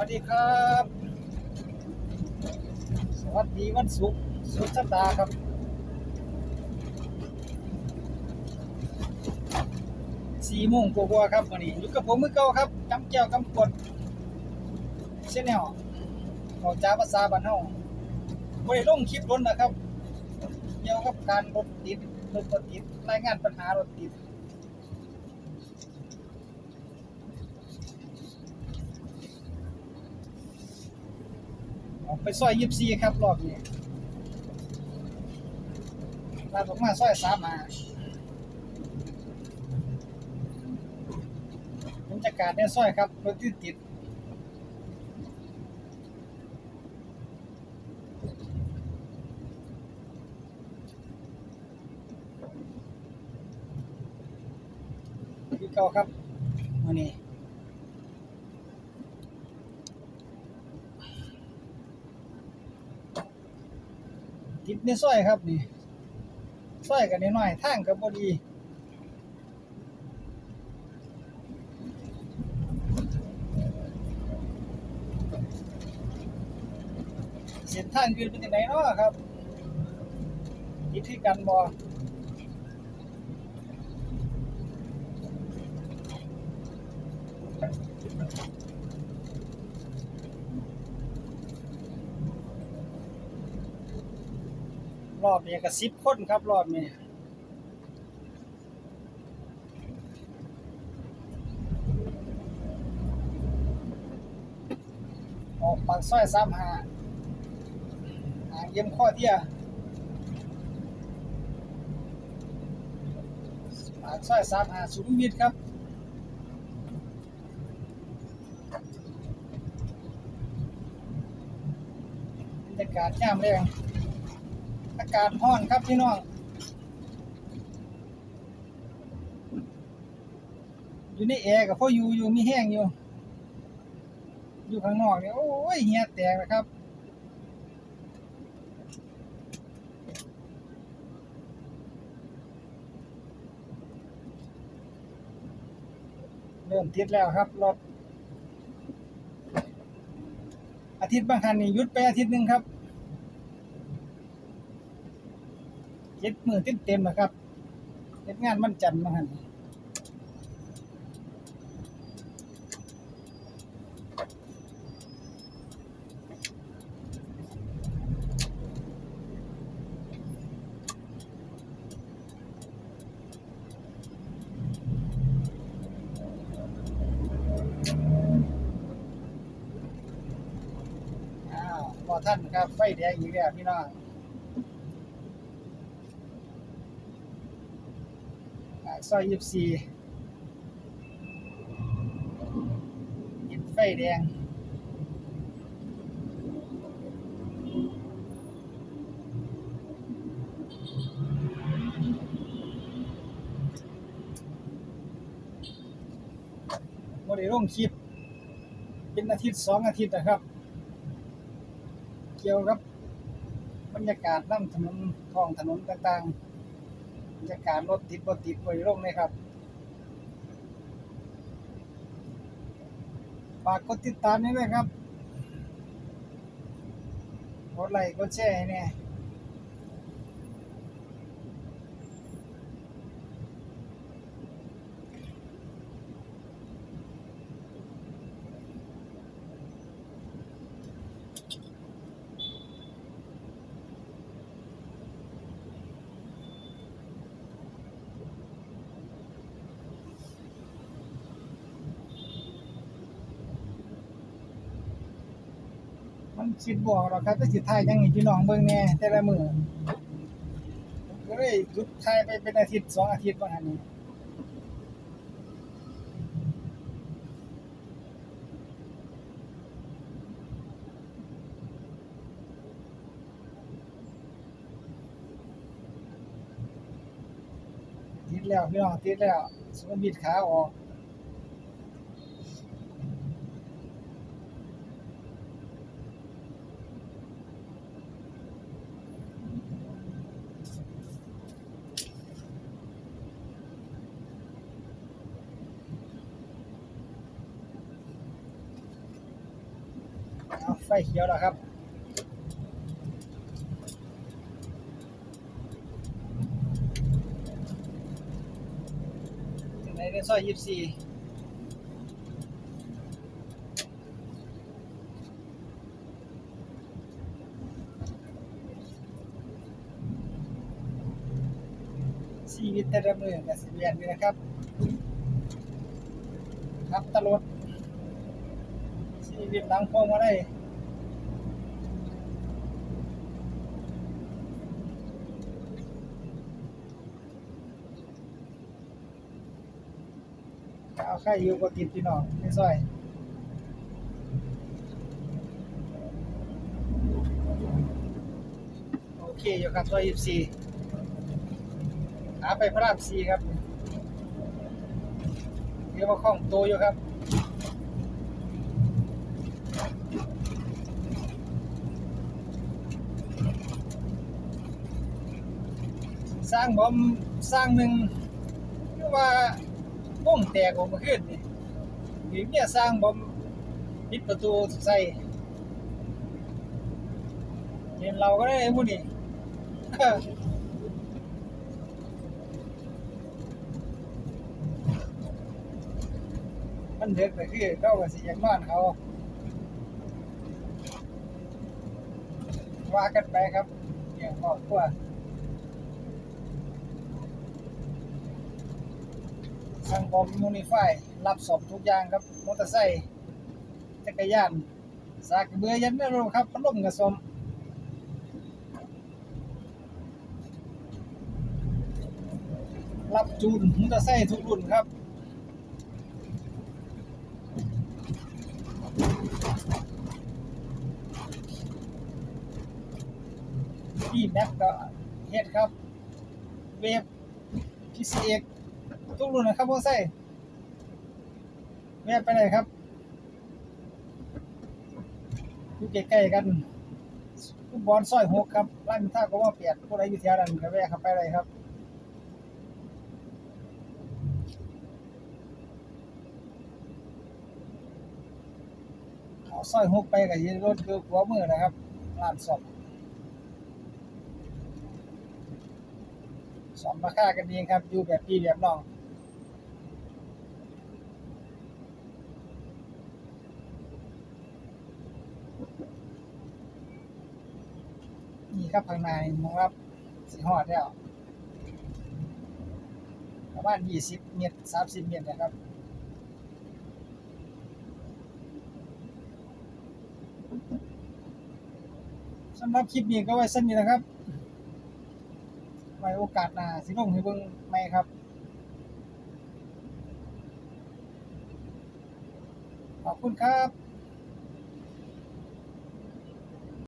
วัสดีครับ สวัสดีวันศุกร์สุดสัปดาห์ครับสี่โมงกว่าๆครับวันนี้อยู่กับผมมือเก่าครับจำแก้วกำกดเช่นแนวขอจ้าภาษาบ้านเฮาบ่ได้ลงคลิปล้นนะครับ เกี่ยวกับการรถติดรถติดรายงานปัญหารถติด ไปซอยยิบซี่ครับรอบนี้ลาดออกมาซอยสามมาบรรยากาศในซอยครับรถติดติดคือเก่าครับวันนี้ ติดในซอยครับนี่ซอยกันน้อยๆทางกับบดีเส้นทางยืนเป็นยังไงเนาะครับ ติดที่กันบ่ รอบนี้ก็10คนครับรอบนี้ออกปากซอย35หางเยี่ยมข้อเที่ยปากซอย35สุขุมวิทครับบรรยากาศยามแรง อากาศร้อนครับพี่น้องอยู่ในแอร์กับพ่ออยู่อยู่มีแห้งอยู่ อยู่ข้างนอกเนี่ยโอ้ยเหียแตกนะครับเริ่มติดแล้วครับรถอาทิตย์บางคันนี่หยุดไปอาทิตย์หนึ่งครับ เจ็ดมือเต็มเต็มๆนะครับเฮ็ดงานมันจันทร์บางคันอ้าวพอท่านครับไฟแดงอีกแล้วพี่น้องอ่า ซอยยี่สี่ยิดไฟแดงโมได้ลงคลิป เป็นอาทิตย์สองอาทิตย์นะครับ เกี่ยวกับบรรยากาศน้ำถนนท้องถนนต่างๆ บรรยาการรถติดบ่ติดบ่ได้ลงนะครับฝากกดติดตามนี้ด้วยครับกดไลค์กดแชร์เนี่ย มันคิดบวกหรอกครับแต่สิถ่ายยังให้พี่น้องเบิ่งแน่แต่ละมือก็เลยหยุดถ่ายไปเป็นอาทิตย์สองอาทิตย์ว่าหั่นนี่ติดแล้วพี่น้องติดแล้วสมบิดขาออก ไฟเขียวแล้วครับถึงไหนในซอยยี่สิบสี่ชีวิตแต่ละมือกับสิเวียนนี่นะครับ ครับตลอดชีวิตหลังพวงมาได้ เอาไข่อยู่ก็กินพี่น้องไม่ซอยโอเคอยู่ครับซอยยี่สิบสี่หาไปพระรามสี่ครับเรียกว่าข้องโตอยู่ครับสร้างบอมสร้างหนึ่งเรียกว่า ว่งแตกออกมาขึ้นนี่หรือเนี่ยสร้างบอมปิดประตูใส่เรียนเราก็ได้มุนี่มันเด็กแต่คือเขาก็สิอยากนอนเขาว่ากันไปครับอย่างครอบครัว ทางบอมมูนิฟายรับสอบทุกอย่างครับมอเตอร์ไซค์จักรยาน สากเบือยันได้รู้ครับพัดลมกระสมรับจูนมอเตอร์ไซค์ทุกรุ่นครับพี่แม็กก็เฮ็ดครับ เวฟพีซีเอก ทุกรุ่นนะครับพวกไส้เวฟไปไหนครับอยู่ใกล้ๆกันฟุตบอลซอยหกครับร้านท่าก็ว่าเปียกผู้ใดอยู่แถวนั้นก็แวะเข้าไปเลยครับเอาซอยหกไปกับยืนรถคือหัวมือนะครับร้านสอบสอนราคากันเองครับอยู่แบบพี่เรียบน้อง ครับข้างในมองรับสีหอดแล้วประมาณ20เมตร30เมตรนะครับสำหรับคลิปนี้ก็ไว้สั้นนี้นะครับ ไว้โอกาสหน้าสิลงให้เบิ่งใหม่ครับ ขอบคุณครับ